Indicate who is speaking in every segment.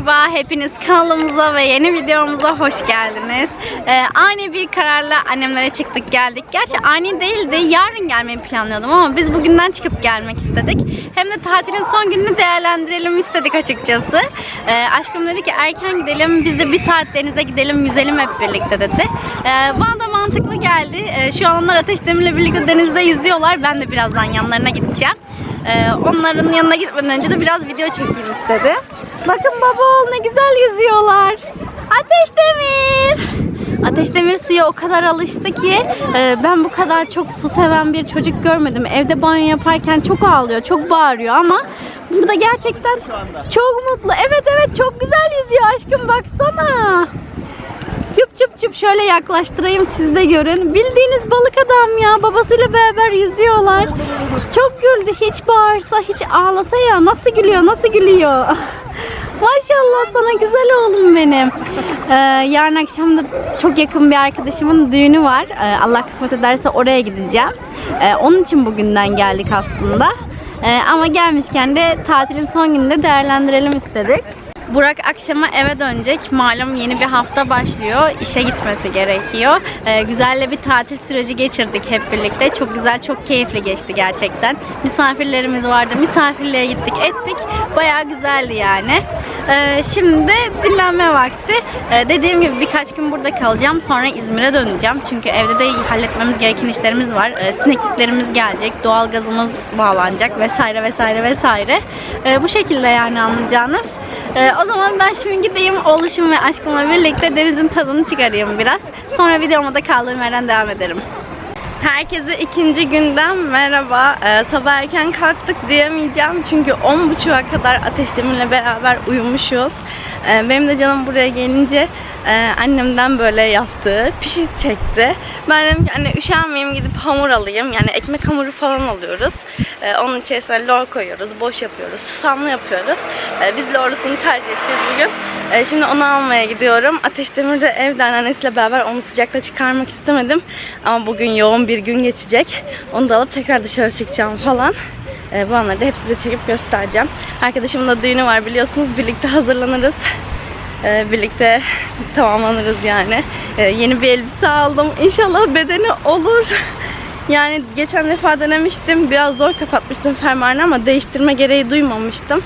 Speaker 1: Merhaba, hepiniz kanalımıza ve yeni videomuza hoş geldiniz. Ee, ani bir kararla annemlere çıktık geldik. Gerçi ani değildi, yarın gelmeyi planlıyordum ama biz bugünden çıkıp gelmek istedik. Hem de tatilin son gününü değerlendirelim istedik açıkçası. Ee, aşkım dedi ki erken gidelim, biz de bir saat denize gidelim, yüzelim hep birlikte dedi. Ee, bana da mantıklı geldi. Ee, şu an onlar Ateş Demir'le birlikte denizde yüzüyorlar. Ben de birazdan yanlarına gideceğim. Ee, onların yanına gitmeden önce de biraz video çekeyim istedi. Bakın baba oğul ne güzel yüzüyorlar. Ateş Demir. Ateş Demir suya o kadar alıştı ki e, ben bu kadar çok su seven bir çocuk görmedim. Evde banyo yaparken çok ağlıyor, çok bağırıyor ama burada gerçekten çok mutlu. Evet evet çok güzel yüzüyor aşkım baksana. Yup çup çup şöyle yaklaştırayım siz de görün. Bildiğiniz balık adam ya. Babasıyla beraber yüzüyorlar. Çok güldü. Hiç bağırsa, hiç ağlasa ya. Nasıl gülüyor, nasıl gülüyor. Maşallah sana güzel oğlum benim. Ee, yarın akşam da çok yakın bir arkadaşımın düğünü var. Ee, Allah kısmet ederse oraya gideceğim. Ee, onun için bugünden geldik aslında. Ee, ama gelmişken de tatilin son gününde değerlendirelim istedik. Burak akşama eve dönecek. Malum yeni bir hafta başlıyor. İşe gitmesi gerekiyor. Ee, güzel bir tatil süreci geçirdik hep birlikte. Çok güzel, çok keyifli geçti gerçekten. Misafirlerimiz vardı. Misafirliğe gittik, ettik. Bayağı güzeldi yani. Ee, şimdi dinlenme vakti. Ee, dediğim gibi birkaç gün burada kalacağım. Sonra İzmir'e döneceğim. Çünkü evde de halletmemiz gereken işlerimiz var. Ee, sinekliklerimiz gelecek. Doğalgazımız bağlanacak vesaire vesaire vesaire. Ee, bu şekilde yani anlayacağınız. Ee, o zaman ben şimdi gideyim oğluşum ve aşkımla birlikte denizin tadını çıkarayım biraz. Sonra videoma da kaldığım yerden devam ederim. Herkese ikinci günden merhaba. Ee, sabah erken kalktık diyemeyeceğim çünkü 10.30'a kadar Ateş Demir'le beraber uyumuşuz. Ee, benim de canım buraya gelince e, annemden böyle yaptığı pişi çekti. Ben dedim ki anne üşenmeyeyim gidip hamur alayım. Yani ekmek hamuru falan alıyoruz. Ee, onun içerisine lor koyuyoruz, boş yapıyoruz, susamlı yapıyoruz. Ee, biz lorlusunu tercih edeceğiz bugün. Şimdi onu almaya gidiyorum. Ateş Demir de evden annesiyle beraber onu sıcakta çıkarmak istemedim. Ama bugün yoğun bir gün geçecek. Onu da alıp tekrar dışarı çıkacağım falan. Ee, bu anları da hep size çekip göstereceğim. Arkadaşımın da düğünü var biliyorsunuz. Birlikte hazırlanırız. Ee, birlikte tamamlanırız yani. Ee, yeni bir elbise aldım. İnşallah bedeni olur. Yani geçen defa denemiştim. Biraz zor kapatmıştım fermuarını ama değiştirme gereği duymamıştım.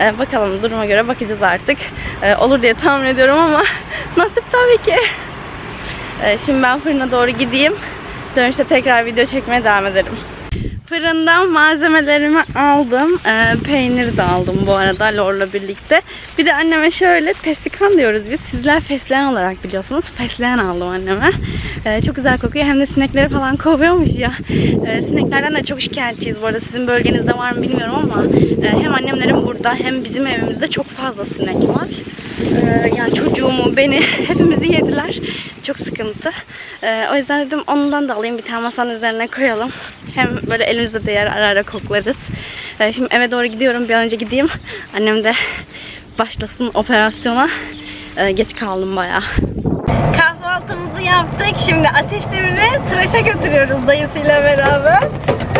Speaker 1: Ee, bakalım duruma göre bakacağız artık. Ee, olur diye tahmin ediyorum ama nasip tabii ki. Ee, şimdi ben fırına doğru gideyim. Dönüşte tekrar video çekmeye devam ederim. Fırından malzemelerimi aldım. Ee, peynir de aldım bu arada lorla birlikte. Bir de anneme şöyle peslikan diyoruz biz. Sizler fesleğen olarak biliyorsunuz. Fesleğen aldım anneme. Ee, çok güzel kokuyor. Hem de sinekleri falan kovuyormuş ya. Ee, sineklerden de çok şikayetçiyiz bu arada. Sizin bölgenizde var mı bilmiyorum ama e, hem annemlerin burada hem bizim evimizde çok fazla sinek var. Ee, yani çocuğumu, beni, hepimizi yediler. Çok sıkıntı. Ee, o yüzden dedim ondan da alayım bir tane masanın üzerine koyalım. Hem böyle elimizde de yer ara ara koklarız. Ee, şimdi eve doğru gidiyorum. Bir an önce gideyim. Annem de başlasın operasyona. Ee, geç kaldım bayağı. Kahvaltımızı yaptık. Şimdi Ateş Demir'i tıraşa götürüyoruz dayısıyla beraber.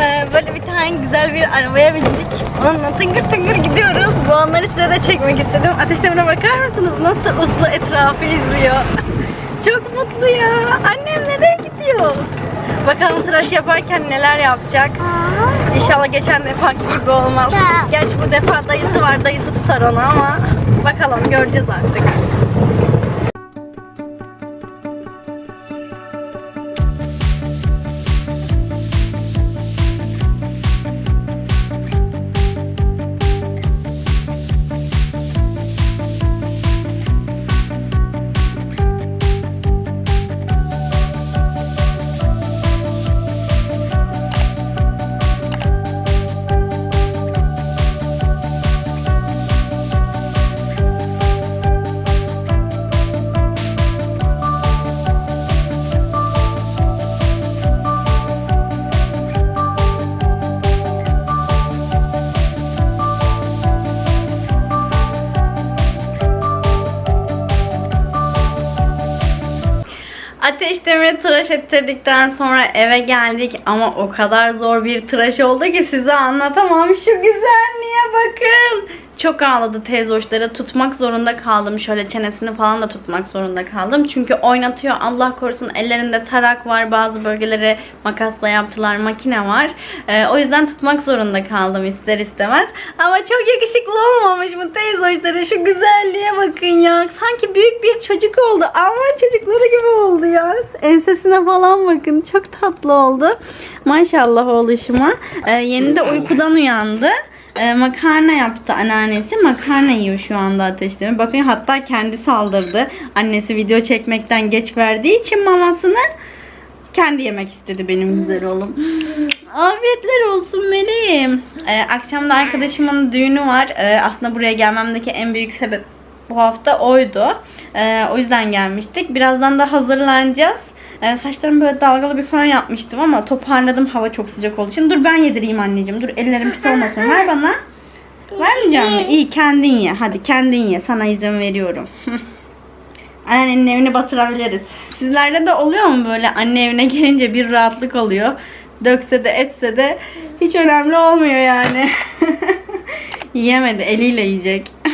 Speaker 1: Ee, böyle bir tane güzel bir arabaya bindik. Onunla tıngır tıngır gidiyoruz. Bu anları size de çekmek istedim. Ateş Demir'e bakar mısınız? Nasıl uslu etrafı izliyor. Çok mutlu ya. Annem nereye gidiyoruz? Bakalım tıraş yaparken neler yapacak. İnşallah geçen defa gibi olmaz. Gerçi bu defa dayısı var. Dayısı tutar onu ama bakalım göreceğiz artık. Ettirdikten sonra eve geldik ama o kadar zor bir tıraş oldu ki size anlatamam. Şu güzelliğe bakın. Çok ağladı teyze hoşları. Tutmak zorunda kaldım. Şöyle çenesini falan da tutmak zorunda kaldım. Çünkü oynatıyor. Allah korusun ellerinde tarak var. Bazı bölgeleri makasla yaptılar. Makine var. Ee, o yüzden tutmak zorunda kaldım ister istemez. Ama çok yakışıklı olmamış mı teyze hoşları? Şu güzelliğe bakın ya. Sanki büyük bir çocuk oldu. Alman çocukları gibi oldu ya. Ensesine falan bakın. Çok tatlı oldu. Maşallah oğluşuma. Ee, yeni de uykudan uyandı. Ee, makarna yaptı anneannesi. Makarna yiyor şu anda ateşleme. Bakın hatta kendi saldırdı. Annesi video çekmekten geç verdiği için mamasını kendi yemek istedi benim güzel oğlum. Afiyetler olsun meleğim. Ee, akşam da arkadaşımın düğünü var. Ee, aslında buraya gelmemdeki en büyük sebep bu hafta oydu. Ee, o yüzden gelmiştik. Birazdan da hazırlanacağız. Ee, saçlarımı böyle dalgalı bir fön yapmıştım ama toparladım hava çok sıcak olduğu için. Dur ben yedireyim anneciğim. Dur ellerim pis olmasın. Ver bana. Vermeyeceğim mi? İyi kendin ye. Hadi kendin ye. Sana izin veriyorum. Anneannenin evini batırabiliriz. Sizlerde de oluyor mu böyle anne evine gelince bir rahatlık oluyor. Dökse de etse de hiç önemli olmuyor yani. Yiyemedi eliyle yiyecek.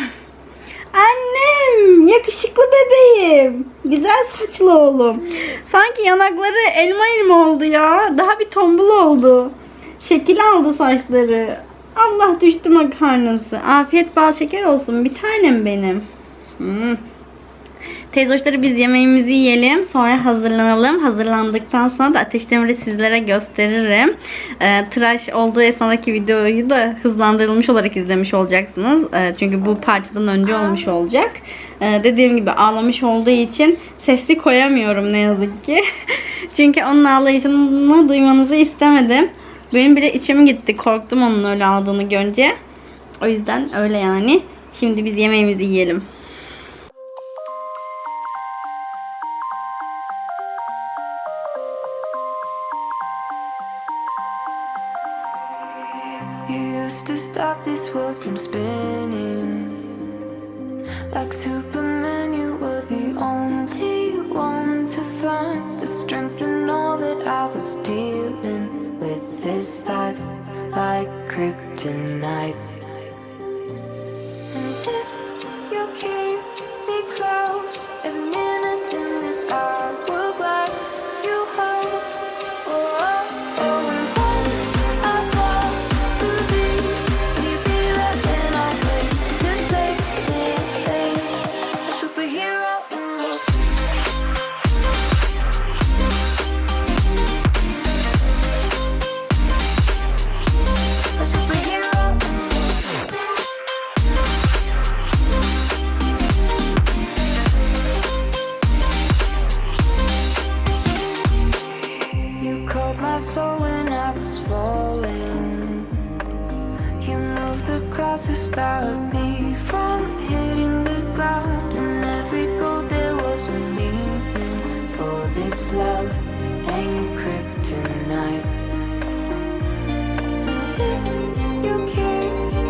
Speaker 1: Yakışıklı bebeğim. Güzel saçlı oğlum. Sanki yanakları elma elma oldu ya. Daha bir tombul oldu. Şekil aldı saçları. Allah düştü makarnası. Afiyet bal şeker olsun bir tanem benim. Hmm. Teyze hoşları biz yemeğimizi yiyelim. Sonra hazırlanalım. Hazırlandıktan sonra da ateş demiri sizlere gösteririm. Ee, tıraş olduğu esnadaki videoyu da hızlandırılmış olarak izlemiş olacaksınız. Ee, çünkü bu parçadan önce olmuş olacak. Ee, dediğim gibi ağlamış olduğu için sesli koyamıyorum ne yazık ki. çünkü onun ağlayışını duymanızı istemedim. Benim bile içim gitti. Korktum onun öyle ağladığını görünce. O yüzden öyle yani. Şimdi biz yemeğimizi yiyelim.
Speaker 2: Like Superman, you were the only one to find the strength in all that I was dealing with this life, like kryptonite. You keep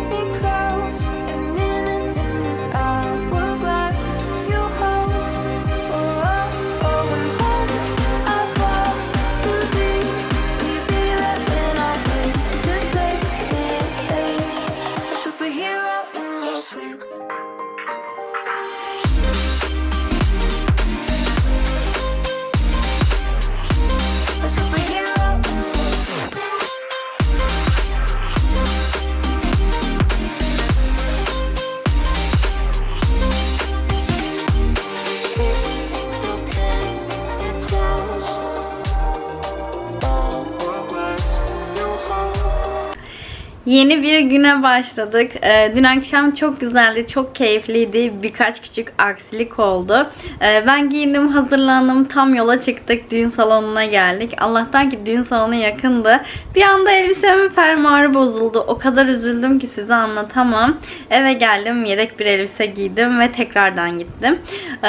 Speaker 1: Yeni bir güne başladık. Ee, dün akşam çok güzeldi, çok keyifliydi. Birkaç küçük aksilik oldu. Ee, ben giyindim, hazırlandım, tam yola çıktık. Düğün salonuna geldik. Allah'tan ki düğün salonu yakındı. Bir anda elbisemin fermuarı bozuldu. O kadar üzüldüm ki size anlatamam. Eve geldim, yedek bir elbise giydim ve tekrardan gittim. Ee,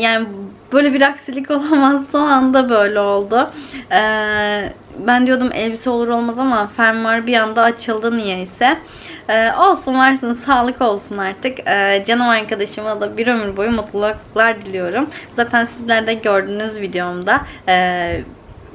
Speaker 1: yani böyle bir aksilik olamaz. Son anda böyle oldu. Ee, ben diyordum elbise olur olmaz ama fermuar bir anda açıldı niyeyse. Ee, olsun varsın sağlık olsun artık. Ee, canım arkadaşıma da bir ömür boyu mutluluklar diliyorum. Zaten sizler de gördünüz videomda. Ee,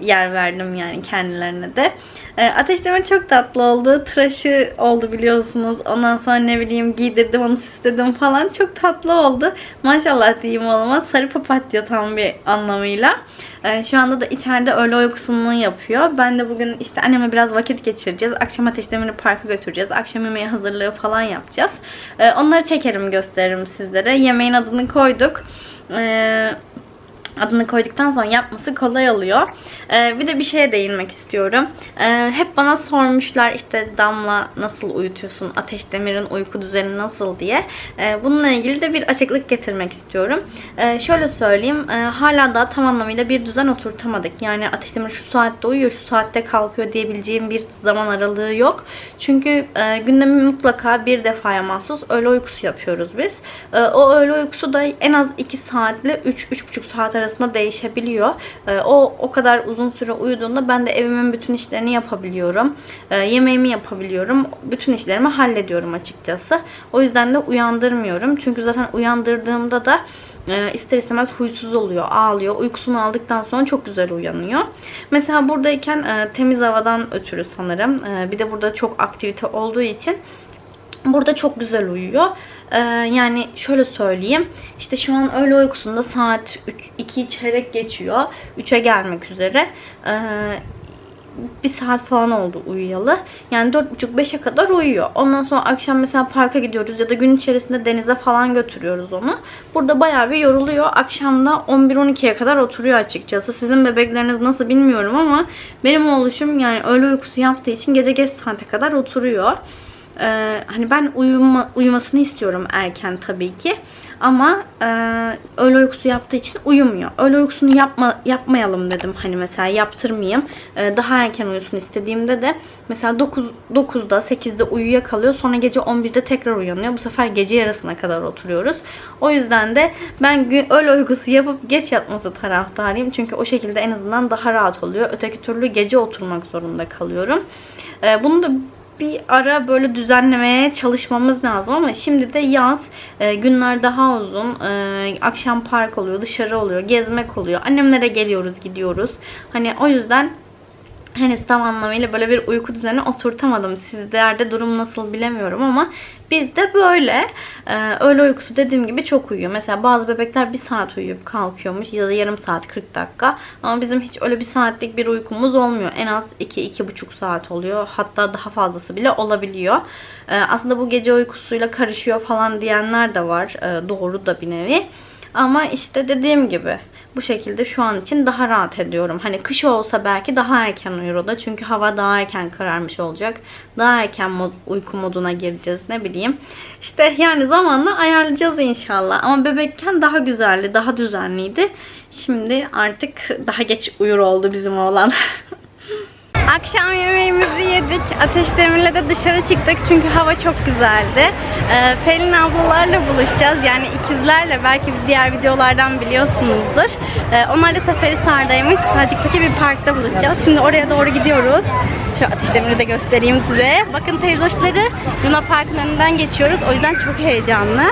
Speaker 1: yer verdim yani kendilerine de. E, Ateş Demir çok tatlı oldu. Tıraşı oldu biliyorsunuz. Ondan sonra ne bileyim giydirdim onu süsledim falan. Çok tatlı oldu. Maşallah diyeyim oğluma. Sarı papatya tam bir anlamıyla. E, şu anda da içeride öğle uykusunu yapıyor. Ben de bugün işte anneme biraz vakit geçireceğiz. Akşam Ateş Demir'i parka götüreceğiz. Akşam yemeği hazırlığı falan yapacağız. E, onları çekerim gösteririm sizlere. Yemeğin adını koyduk. Eee adını koyduktan sonra yapması kolay oluyor. Ee, bir de bir şeye değinmek istiyorum. Ee, hep bana sormuşlar işte Damla nasıl uyutuyorsun, Ateş Demir'in uyku düzeni nasıl diye. Ee, bununla ilgili de bir açıklık getirmek istiyorum. Ee, şöyle söyleyeyim, e, hala daha tam anlamıyla bir düzen oturtamadık. Yani Ateş Demir şu saatte uyuyor, şu saatte kalkıyor diyebileceğim bir zaman aralığı yok. Çünkü e, gündemi mutlaka bir defaya mahsus öğle uykusu yapıyoruz biz. E, o öğle uykusu da en az 2 saatle 3-3,5 saat arasında değişebiliyor. E, o o kadar uzun süre uyuduğunda ben de evimin bütün işlerini yapabiliyorum. E, yemeğimi yapabiliyorum. Bütün işlerimi hallediyorum açıkçası. O yüzden de uyandırmıyorum. Çünkü zaten uyandırdığımda da e, ister istemez huysuz oluyor, ağlıyor. Uykusunu aldıktan sonra çok güzel uyanıyor. Mesela buradayken e, temiz havadan ötürü sanırım. E, bir de burada çok aktivite olduğu için Burada çok güzel uyuyor. Ee, yani şöyle söyleyeyim. İşte şu an öğle uykusunda saat 3, 2 çeyrek geçiyor. 3'e gelmek üzere. Ee, bir saat falan oldu uyuyalı. Yani 4.30-5'e kadar uyuyor. Ondan sonra akşam mesela parka gidiyoruz ya da gün içerisinde denize falan götürüyoruz onu. Burada bayağı bir yoruluyor. Akşamda 11-12'ye kadar oturuyor açıkçası. Sizin bebekleriniz nasıl bilmiyorum ama benim oğluşum yani öğle uykusu yaptığı için gece geç saate kadar oturuyor. Ee, hani ben uyuma, uyumasını istiyorum erken tabii ki. Ama e, öğle uykusu yaptığı için uyumuyor. Öğle uykusunu yapma, yapmayalım dedim. Hani mesela yaptırmayayım. Ee, daha erken uyusun istediğimde de mesela 9, 9'da 8'de uyuyakalıyor. Sonra gece 11'de tekrar uyanıyor. Bu sefer gece yarısına kadar oturuyoruz. O yüzden de ben gün, öğle uykusu yapıp geç yatması taraftarıyım. Çünkü o şekilde en azından daha rahat oluyor. Öteki türlü gece oturmak zorunda kalıyorum. Ee, bunu da bir ara böyle düzenlemeye çalışmamız lazım ama şimdi de yaz e, günler daha uzun e, akşam park oluyor dışarı oluyor gezmek oluyor. Annemlere geliyoruz gidiyoruz. Hani o yüzden henüz tam anlamıyla böyle bir uyku düzeni oturtamadım. Sizlerde durum nasıl bilemiyorum ama bizde böyle. Ee, öğle uykusu dediğim gibi çok uyuyor. Mesela bazı bebekler bir saat uyuyup kalkıyormuş ya da yarım saat 40 dakika. Ama bizim hiç öyle bir saatlik bir uykumuz olmuyor. En az 2-2,5 saat oluyor. Hatta daha fazlası bile olabiliyor. Ee, aslında bu gece uykusuyla karışıyor falan diyenler de var. Ee, doğru da bir nevi. Ama işte dediğim gibi bu şekilde şu an için daha rahat ediyorum. Hani kış olsa belki daha erken uyur da. Çünkü hava daha erken kararmış olacak. Daha erken mod, uyku moduna gireceğiz ne bileyim. İşte yani zamanla ayarlayacağız inşallah. Ama bebekken daha güzeldi, daha düzenliydi. Şimdi artık daha geç uyur oldu bizim oğlan. Akşam yemeğimizi yedik. Ateş Demir'le de dışarı çıktık çünkü hava çok güzeldi. Ee, Pelin ablalarla buluşacağız. Yani ikizlerle belki diğer videolardan biliyorsunuzdur. Ee, onlar da Seferihisar'daymış. Sacık'taki bir parkta buluşacağız. Şimdi oraya doğru gidiyoruz. Şu Ateş Demir'i de göstereyim size. Bakın teyzoşları Luna Park'ın önünden geçiyoruz. O yüzden çok heyecanlı.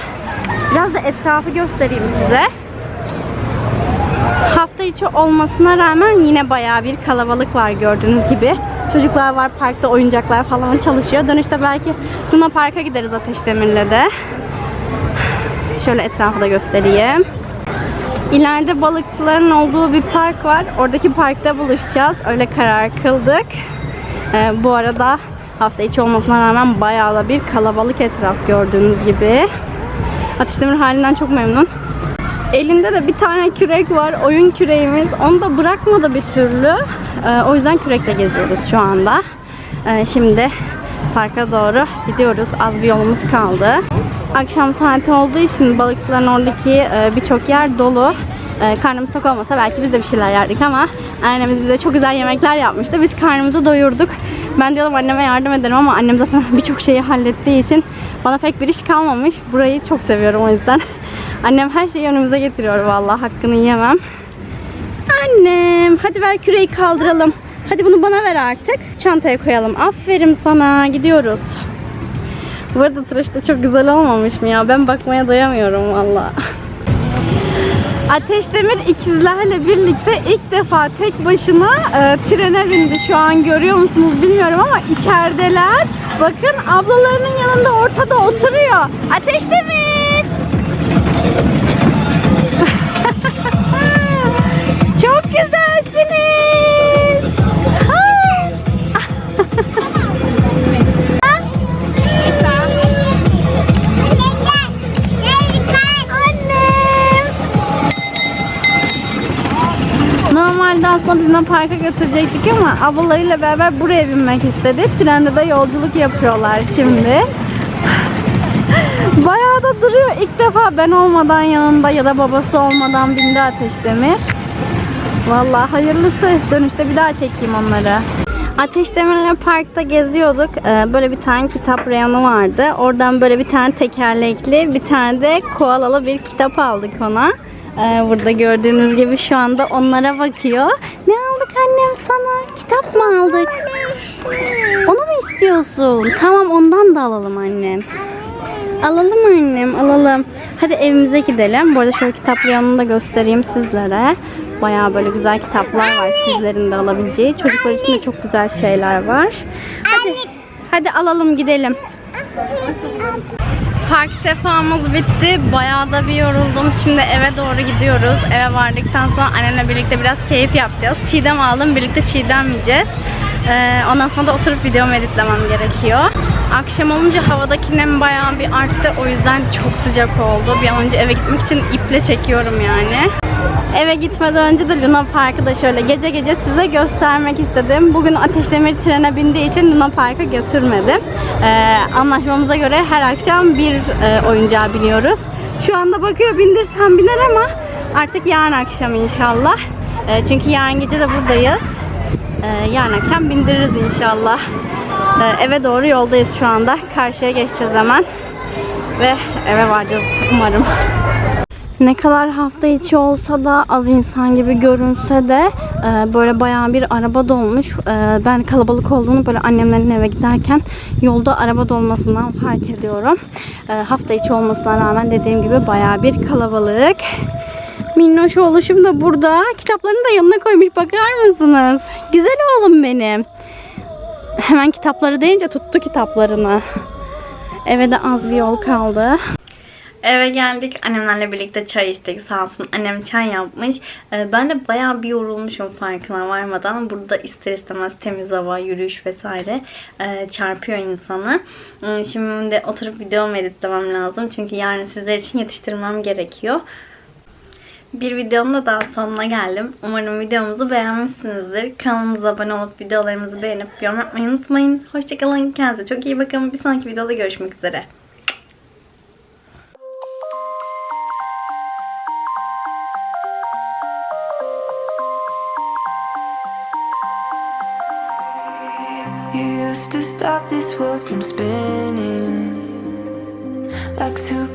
Speaker 1: Biraz da etrafı göstereyim size. Hafta içi olmasına rağmen yine bayağı bir kalabalık var gördüğünüz gibi. Çocuklar var parkta oyuncaklar falan çalışıyor. Dönüşte belki Luna Park'a gideriz Ateş Demir'le de. Şöyle etrafı da göstereyim. İleride balıkçıların olduğu bir park var. Oradaki parkta buluşacağız. Öyle karar kıldık. Ee, bu arada hafta içi olmasına rağmen bayağı da bir kalabalık etraf gördüğünüz gibi. Ateş Demir halinden çok memnun. Elinde de bir tane kürek var. Oyun küreğimiz. Onu da bırakmadı bir türlü. Ee, o yüzden kürekle geziyoruz şu anda. Ee, şimdi parka doğru gidiyoruz. Az bir yolumuz kaldı. Akşam saati olduğu için balıkçıların oradaki e, birçok yer dolu. E, karnımız tok olmasa belki biz de bir şeyler yerdik ama annemiz bize çok güzel yemekler yapmıştı. Biz karnımızı doyurduk. Ben diyorum anneme yardım ederim ama annem zaten birçok şeyi hallettiği için bana pek bir iş kalmamış. Burayı çok seviyorum o yüzden. Annem her şeyi önümüze getiriyor vallahi hakkını yemem. Annem hadi ver küreği kaldıralım. Hadi bunu bana ver artık. Çantaya koyalım. Aferin sana. Gidiyoruz. Bu arada tıraş da çok güzel olmamış mı ya? Ben bakmaya doyamıyorum valla. Ateş Demir ikizlerle birlikte ilk defa tek başına e, trene bindi. Şu an görüyor musunuz bilmiyorum ama içerideler. Bakın ablalarının yanında ortada oturuyor. Ateş Demir! Çok güzelsiniz. Aslında Luna Park'a götürecektik ama ablalarıyla beraber buraya binmek istedi. Trende de yolculuk yapıyorlar şimdi. Bayağı da duruyor. İlk defa ben olmadan yanında ya da babası olmadan bindi Ateş Demir. Vallahi hayırlısı. Dönüşte bir daha çekeyim onları. Ateş Demir'le parkta geziyorduk. Ee, Böyle bir tane kitap reyonu vardı. Oradan böyle bir tane tekerlekli, bir tane de koalalı bir kitap aldık ona. Ee, Burada gördüğünüz gibi şu anda onlara bakıyor. Ne aldık annem sana? Kitap mı aldık? Onu mu istiyorsun? Tamam ondan da alalım annem. Alalım annem, alalım. Hadi evimize gidelim. Bu arada şöyle kitap reyonunu da göstereyim sizlere. Bayağı böyle güzel kitaplar var sizlerin de alabileceği. Çocuklar için de çok güzel şeyler var. Hadi, hadi alalım gidelim. Park sefamız bitti. Bayağı da bir yoruldum. Şimdi eve doğru gidiyoruz. Eve vardıktan sonra annemle birlikte biraz keyif yapacağız. Çiğdem aldım. Birlikte çiğdem yiyeceğiz. Ee, ondan sonra da oturup videomu editlemem gerekiyor. Akşam olunca havadaki nem bayağı bir arttı. O yüzden çok sıcak oldu. Bir an önce eve gitmek için iple çekiyorum yani. Eve gitmeden önce de Luna Park'ı da şöyle gece gece size göstermek istedim. Bugün Ateş Demir trene bindiği için Luna Park'a götürmedim. Ee, anlaşmamıza göre her akşam bir e, oyuncağa biniyoruz. Şu anda bakıyor bindirsem biner ama artık yarın akşam inşallah. Ee, çünkü yarın gece de buradayız. Ee, yarın akşam bindiririz inşallah. Ee, eve doğru yoldayız şu anda. Karşıya geçeceğiz hemen. Ve eve varacağız umarım. Ne kadar hafta içi olsa da az insan gibi görünse de e, böyle bayağı bir araba dolmuş. E, ben kalabalık olduğunu böyle annemlerin eve giderken yolda araba dolmasından fark ediyorum. E, hafta içi olmasına rağmen dediğim gibi bayağı bir kalabalık. Minnoş oluşum da burada. Kitaplarını da yanına koymuş bakar mısınız? Güzel oğlum benim. Hemen kitapları deyince tuttu kitaplarını. Eve de az bir yol kaldı. Eve geldik. Annemlerle birlikte çay içtik. Sağ olsun annem çay yapmış. Ee, Ben de bayağı bir yorulmuşum farkına varmadan. Burada ister istemez temiz hava, yürüyüş vesaire e, çarpıyor insanı. Ee, Şimdi de oturup videomu editlemem lazım. Çünkü yarın sizler için yetiştirmem gerekiyor. Bir videonun da daha sonuna geldim. Umarım videomuzu beğenmişsinizdir. Kanalımıza abone olup videolarımızı beğenip yorum yapmayı unutmayın. Hoşçakalın. Kendinize çok iyi bakın. Bir sonraki videoda görüşmek üzere.
Speaker 2: You used to stop this world from spinning like.